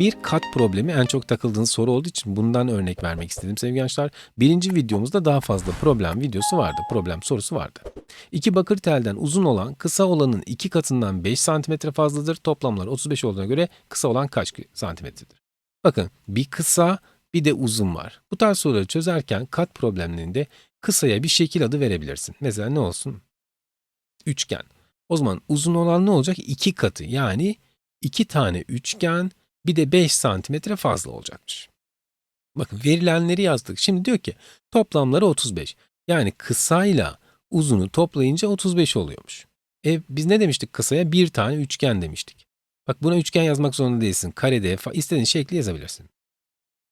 Bir kat problemi en çok takıldığınız soru olduğu için bundan örnek vermek istedim sevgili gençler. Birinci videomuzda daha fazla problem videosu vardı, problem sorusu vardı. İki bakır telden uzun olan kısa olanın iki katından 5 santimetre fazladır. Toplamlar 35 olduğuna göre kısa olan kaç santimetredir? Bakın bir kısa bir de uzun var. Bu tarz soruları çözerken kat problemlerinde kısaya bir şekil adı verebilirsin. Mesela ne olsun? Üçgen. O zaman uzun olan ne olacak? İki katı yani iki tane üçgen bir de 5 santimetre fazla olacakmış. Bakın verilenleri yazdık. Şimdi diyor ki toplamları 35. Yani kısayla uzunu toplayınca 35 oluyormuş. E biz ne demiştik kısaya? Bir tane üçgen demiştik. Bak buna üçgen yazmak zorunda değilsin. Karede istediğin şekli yazabilirsin.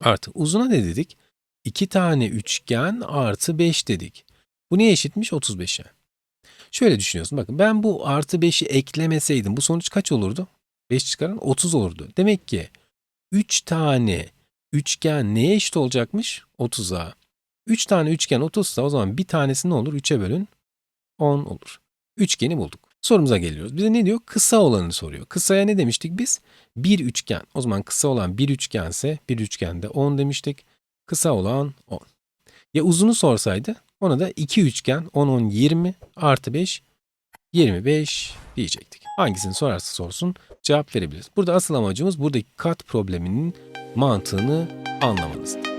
Artı uzuna ne dedik? İki tane üçgen artı 5 dedik. Bu neye eşitmiş? 35'e. Şöyle düşünüyorsun. Bakın ben bu artı 5'i eklemeseydim bu sonuç kaç olurdu? 5 çıkarın 30 olurdu. Demek ki 3 tane üçgen neye eşit olacakmış? 30'a. 3 tane üçgen 30 ise o zaman bir tanesi ne olur? 3'e bölün 10 olur. Üçgeni bulduk. Sorumuza geliyoruz. Bize ne diyor? Kısa olanı soruyor. Kısaya ne demiştik biz? Bir üçgen. O zaman kısa olan bir üçgense bir üçgende 10 demiştik. Kısa olan 10. Ya uzunu sorsaydı ona da iki üçgen 10 10 20 artı 5 25 diyecektik. Hangisini sorarsa sorsun cevap verebiliriz. Burada asıl amacımız buradaki kat probleminin mantığını anlamanızdı.